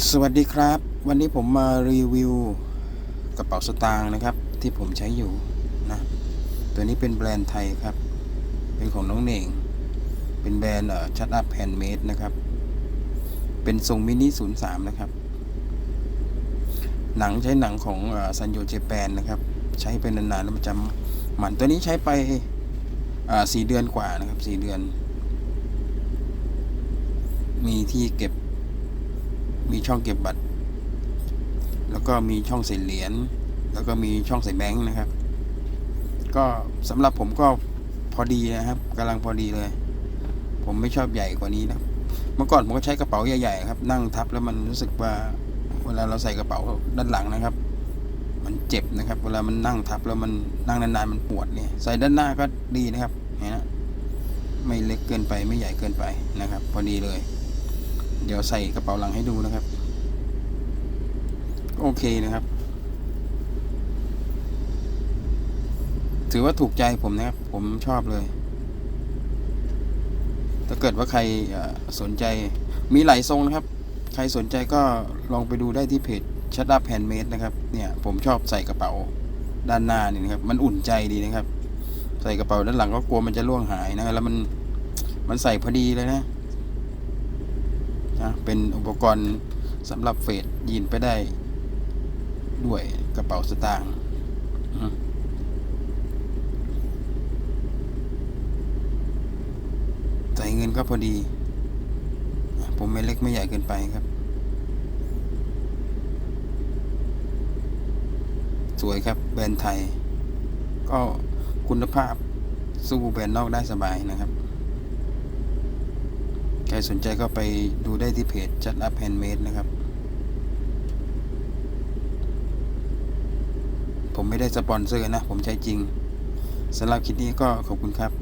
สวัสดีครับ วันนี้ผมมารีวิวกระเป๋าสตางค์นะครับ ที่ผมใช้อยู่นะตัวนี้เป็นแบรนด์ไทยครับ เป็นของน้องเน่ง เป็นแบรนด์เอ่อชัดอัพแฮนด์เมดนะครับ เป็นทรงมินิ03 นะครับ หนังใช้หนังของซันโยเจแปนนะครับ ใช้ไปนานๆแล้วมันจะหมันตัวนี้ใช้ไปสี่เดือนกว่านะครับสี่เดือน มีที่เก็บ มีช่องเก็บบัตร แล้วก็มีช่องใส่เหรียญ แล้วก็มีช่องใส่แบงค์นะครับ ก็สำหรับผมก็พอดีนะครับกำลังพอดีเลย ผมไม่ชอบใหญ่กว่านี้นะ เมื่อก่อนผมก็ใช้กระเป๋าใหญ่ๆครับ นั่งทับแล้วมันรู้สึกว่าเวลาเราใส่กระเป๋าด้านหลังนะครับ มันเจ็บนะครับ เวลามันนั่งทับแล้วมันนั่งนานๆมันปวดเนี่ย ใส่ด้านหน้าก็ดีนะครับเห็นนะไม่เล็กเกินไปไม่ใหญ่เกินไปนะครับ พอดีเลย เดี๋ยวใส่กระเป๋าหลังให้ดูนะครับ โอเคนะครับ ถือว่าถูกใจผมนะครับ ผมชอบเลย ถ้าเกิดว่าใครสนใจมีหลายทรงนะครับ ใครสนใจก็ลองไปดูได้ที่เพจชัดดับแฮนด์เมดนะครับ เนี่ย ผมชอบใส่กระเป๋าด้านหน้านี่นะครับ มันอุ่นใจดีนะครับ ใส่กระเป๋าด้านหลังก็กลัวมันจะล่วงหายนะ แล้วมัน มันใส่พอดีเลยนะ นะเป็นอุปกรณ์สำหรับเฟดยีนไปได้ด้วยกระเป๋าสตางค์ใส่เงินก็พอดี ผมไม่เล็กไม่ใหญ่เกินไปครับ สวยครับแบรนด์ไทย ก็คุณภาพสู้แบรนด์นอกได้สบายนะครับ ครสนใจก็ไปดูได้ที่เพจจัดอัพแฮนด์เมดนะครับ ผมไม่ได้สปอนเซอร์นะ ผมใช้จริงสำหรับคลิปนี้ก็ขอบคุณครับ